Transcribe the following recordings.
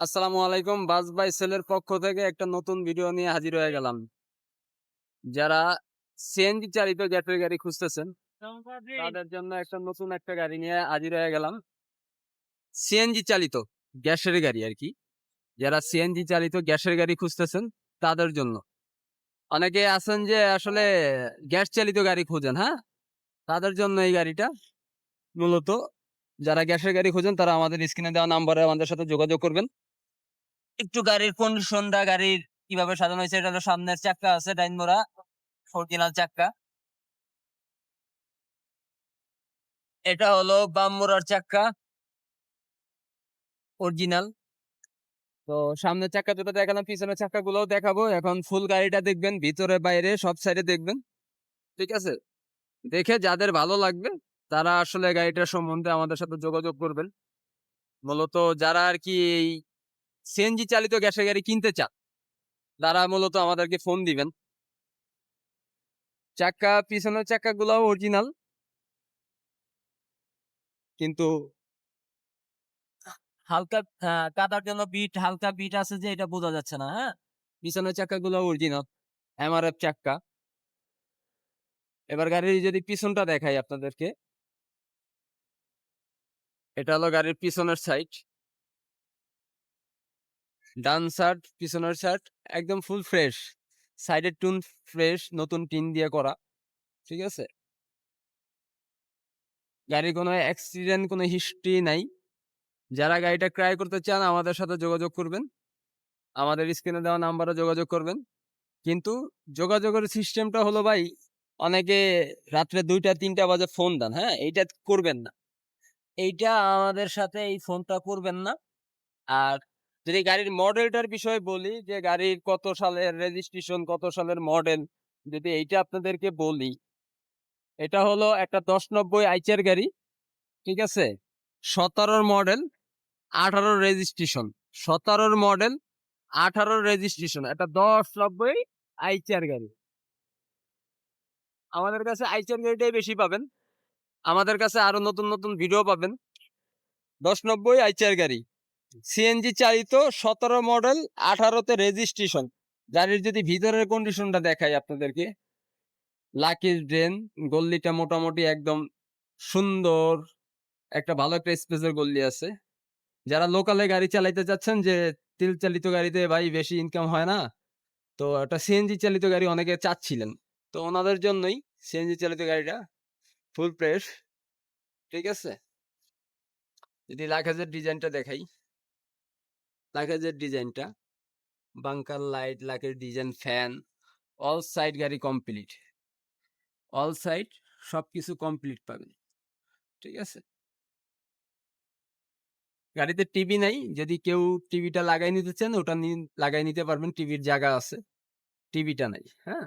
আসসালামু আলাইকুম। বাস বাই সেলের পক্ষ থেকে একটা নতুন ভিডিও নিয়ে হাজির হয়ে গেলাম। যারা সিএনজি চালিত ব্যাটারি গাড়ি খুঁজতেছেন তাদের জন্য একটা নতুন একটা গাড়ি নিয়ে হাজির হয়ে গেলাম। সিএনজি চালিত গ্যাসের গাড়ি আর কি। যারা সিএনজি চালিত গ্যাসের গাড়ি খুঁজতেছেন তাদের জন্য। অনেকে আছেন যে আসলে গ্যাস চালিত গাড়ি খোঁজেন হ্যাঁ? তাদের জন্য এই গাড়িটা মূলত। যারা গ্যাসের গাড়ি খোঁজেন তারা আমাদের স্ক্রিনে দেওয়া নাম্বারে আমাদের সাথে যোগাযোগ করবেন। একটু গাড়ির কন্ডিশনটা গাড়ির কীভাবে সাজানো হয়েছে? এটা সামনের চাক্কা আছে, ডাইন মোড়া অরিজিনাল চাক্কা। এটা হলো বাম মোড়ার চাক্কা। অরিজিনাল তো সামনের চাক্কা দুটো দেখালাম, পিছনের চাক্কা গুলোও দেখাবো। এখন ফুল গাড়িটা দেখবেন, ভিতরে, বাইরে, সব সাইডে দেখবেন। ঠিক আছে? দেখে যাদের ভালো লাগবে, তারা আসলে গাড়িটার সম্বন্ধে আমাদের সাথে যোগাযোগ করবেন। মূলত যারা আর কি এই সিএনজি চালিত গ্যাসের গাড়ি কিনতে চান তারা মূলত আমাদেরকে ফোন দিবেন। চাকা পিছনের চাক্কা গুলাও অরিজিনাল কিন্তু হালকা আহ, কাদার জন্য বিট হালকা বিট আছে যে এটা বোঝা যাচ্ছে না হ্যাঁ? পিছনের চাক্কা গুলো অরিজিনাল এমআরএফ চাক্কা। এবার গাড়ির যদি পিছনটা দেখাই আপনাদেরকে এটা হলো গাড়ির পিছনের সাইড ডান শার্ট পিছনের শার্ট একদম ফুল ফ্রেশ সাইডের টুন ফ্রেশ নতুন টিন দিয়ে করা, ঠিক আছে? গাড়ির কোনো অ্যাক্সিডেন্ট কোনো হিস্ট্রি নাই। যারা গাড়িটা ক্রয় করতে চান, আমাদের সাথে যোগাযোগ করবেন। আমাদের স্ক্রিনে দেওয়া নাম্বারে যোগাযোগ করবেন। কিন্তু যোগাযোগের সিস্টেমটা হলো ভাই, অনেকে রাত্রে দুইটা, তিনটা বাজে ফোন দেন হ্যাঁ? এইটা করবেন না। এইটা আমাদের সাথে এই ফোনটা করবেন না। আর যদি গাড়ির মডেলটার বিষয়ে বলি, যে গাড়ির কত সালের রেজিস্ট্রেশন কত সালের মডেল যদি এইটা আপনাদেরকে বলি, এটা হলো একটা দশ নব্বই আইচের গাড়ি, ঠিক আছে? সতেরোর মডেল আঠারোর রেজিস্ট্রেশন সতেরোর মডেল আঠারোর রেজিস্ট্রেশন এটা দশ নব্বই আইচার গাড়ি। আমাদের কাছে আইচার গাড়িটাই বেশি পাবেন। আমাদের কাছে আরও নতুন নতুন ভিডিও পাবেন। দশ নব্বই আইচার গাড়ি। সিএনজি চালিত সতেরো মডেল আঠারোতে রেজিস্ট্রেশন গাড়ির যদি ভিতরের কন্ডিশনটা দেখাই আপনাদেরকে লাকির ড্রেন গল্লিটা মোটামুটি একদম সুন্দর, একটা ভালো একটা স্পেসের গল্লি আছে। যারা লোকালে গাড়ি চালাইতে চাচ্ছেন যে, তেল চালিত গাড়িতে ভাই বেশি ইনকাম হয় না, তো একটা সিএনজি চালিত গাড়ি অনেকে চাচ্ছিলেন। তো ওনাদের জন্যই সিএনজি চালিত গাড়িটা ফুল প্রেস ঠিক আছে? যদি লাখাজের ডিজাইনটা দেখাই। লাখাজের ডিজাইনটা bunker light luggage design fan all side গাড়ি কমপ্লিট অল সাইড সব কিছু কমপ্লিট পাবেন, ঠিক আছে? গাড়িতে টিভি নাই, যদি কেউ টিভিটা লাগাই নিতে চান, ওটা লাগাই নিতে পারবেন টিভির জায়গা আছে টিভিটা নাই হ্যাঁ?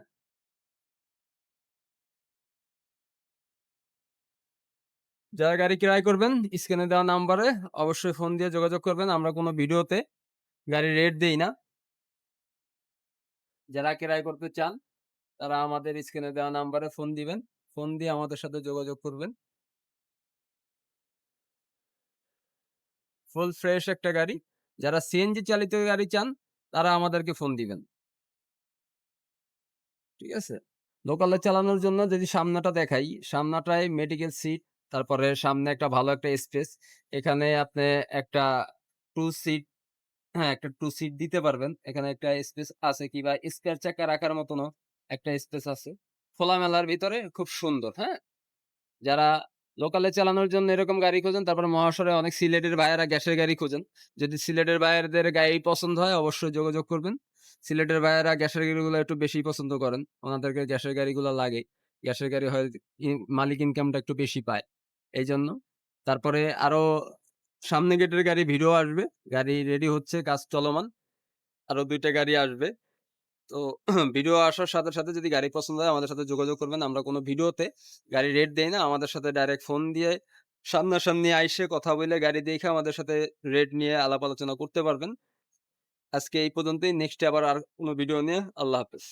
যারা গাড়ি ক্রয় করবেন, স্ক্রিনে দেওয়া নাম্বারে অবশ্যই ফোন দিয়ে যোগাযোগ করবেন। আমরা কোনো ভিডিওতে গাড়ির রেট দেই না। যারা ক্রয় করতে চান, তারা আমাদের স্ক্রিনে দেওয়া নাম্বারে ফোন দিবেন। ফোন দিয়ে আমাদের সাথে যোগাযোগ করবেন। ফুল ফ্রেশ একটা গাড়ি। যারা সিএনজি চালিত গাড়ি চান, তারা আমাদেরকে ফোন দিবেন। ঠিক আছে? লোকালে চালানোর জন্য যদি সামনাটা দেখাই, সামনাটায় মেডিকেল সিট তারপরে সামনে একটা ভালো একটা স্পেস এখানে আপনি একটা টু সিট হ্যাঁ একটা টু সিট দিতে পারবেন। এখানে একটা স্পেস আছে কিংবা স্পেয়ার চাকা রাখার মতনও একটা স্পেস আছে। খোলামেলার ভিতরে খুব সুন্দর হ্যাঁ? যারা লোকালে চালানোর জন্য এরকম গাড়ি খোঁজেন, তারপর মহাশয়ে অনেক সিলেটের ভাইয়েরা গ্যাসের গাড়ি খোঁজেন। যদি সিলেটের ভাইয়েরদের গাড়ি পছন্দ হয়, অবশ্যই যোগাযোগ করবেন। সিলেটের ভাইয়েরা গ্যাসের গাড়িগুলো একটু বেশি পছন্দ করেন। ওনাদেরকে গ্যাসের গাড়িগুলো লাগে। গ্যাসের গাড়ি হয় মালিক ইনকামটা একটু বেশি পায়। এই জন্য তারপরে আরও সামনে গেটের গাড়ি ভিডিও আসবে। গাড়ি রেডি হচ্ছে, কাজ চলমান। আরও দুইটা গাড়ি আসবে। তো ভিডিও আসার সাথে সাথে যদি গাড়ি পছন্দ হয়, আমাদের সাথে যোগাযোগ করবেন। আমরা কোনো ভিডিওতে গাড়ি রেট দেই না। আমাদের সাথে ডাইরেক্ট ফোন দিয়ে সামনাসামনি আইসে কথা বলে গাড়ি দেখে আমাদের সাথে রেট নিয়ে আলাপ আলোচনা করতে পারবেন। আজকে এই পর্যন্তই। নেক্সট আবার আর কোনো ভিডিও নিয়ে। আল্লাহ হাফেজ।